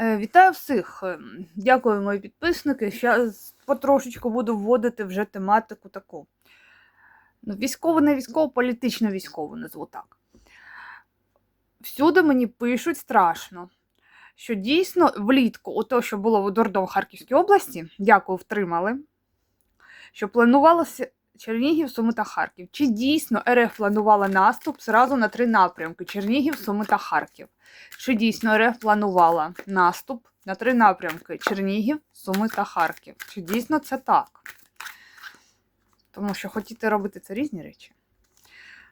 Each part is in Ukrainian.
Е, Вітаю всіх! Е, Дякую, мої підписники. Зараз потрошечку буду вводити вже тематику таку. Ну, військово, не військово, політично військово назву так. Всюди мені пишуть страшно, що дійсно влітку, ото, що було в Дордо в Харківській області, дякую, втримали, що планувалося Чернігів, Суми та Харків. Чи дійсно РФ планувала наступ зразу на три напрямки: Чернігів, Суми та Харків? Чи дійсно РФ планувала наступ на три напрямки: Чернігів, Суми та Харків? Чи дійсно це так? Тому що хотіти робити це різні речі.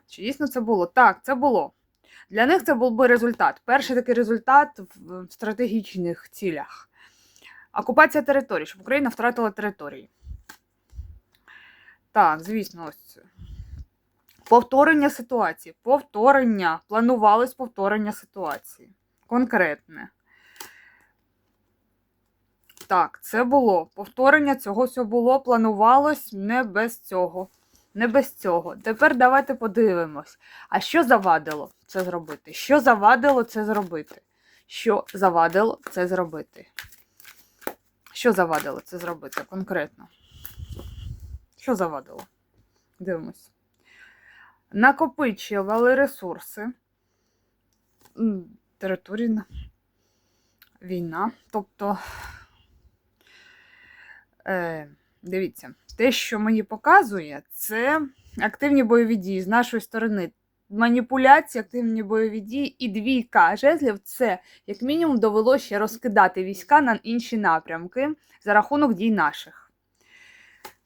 Чи дійсно це було? Так, це було. Для них це був би результат. Перший такий результат в стратегічних цілях. Окупація території, щоб Україна втратила території. Так, звісно, ось це. Повторення ситуації. Повторення. Планувалось повторення ситуації. Конкретне. Так, це було. Повторення цього все було. Планувалось не без цього. Не без цього. Тепер давайте подивимось. А що завадило це зробити? Що завадило це зробити? Що завадило це зробити? Що завадило це зробити конкретно? Що завадило? Дивимось. Накопичували ресурси. Територійна війна. Тобто, е, дивіться, те, що мені показує, це активні бойові дії з нашої сторони. Маніпуляції, активні бойові дії і двійка жезлів це, як мінімум, довело ще розкидати війська на інші напрямки за рахунок дій наших.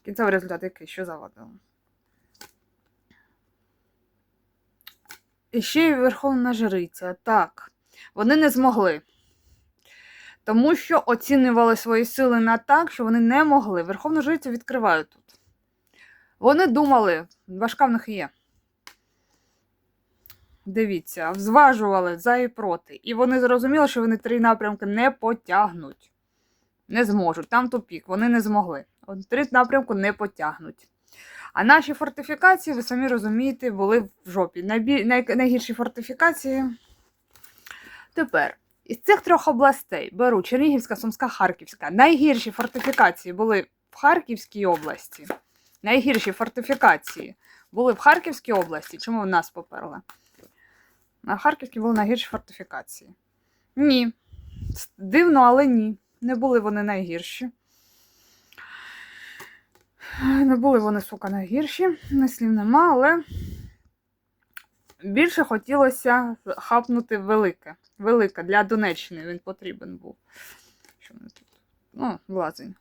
Кінцевий результат який? Що завадило? І ще й Верховна Жриця. Так, вони не змогли. Тому що оцінювали свої сили на так, що вони не могли. Верховну Жрицю відкривають тут. Вони думали, важка в них є. Дивіться, зважували за і проти. І вони зрозуміли, що вони три напрямки не потягнуть. Не зможуть. Там тупік, вони не змогли. От три напрямку не потягнуть. А наші фортифікації, ви самі розумієте, були в жопі. Найбі... Най... Найгірші фортифікації. Тепер, із цих трьох областей беру Чернігівська, Сумська, Харківська. Найгірші фортифікації були в Харківській області. Найгірші фортифікації були в Харківській області. Чому в нас поперли? На Харківській були найгірші фортифікації. Ні. Дивно, але ні. Не були вони найгірші. Не були вони, сука, найгірші, не слів нема, але більше хотілося хапнути велике. Велике для Донеччини він потрібен був. Що вони тут? Ну, влазень.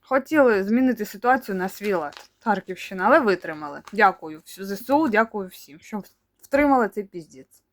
Хотіли змінити ситуацію на свій лад. Харківщина, але витримали. Дякую ЗСУ, дякую всім, що втримали цей піздець.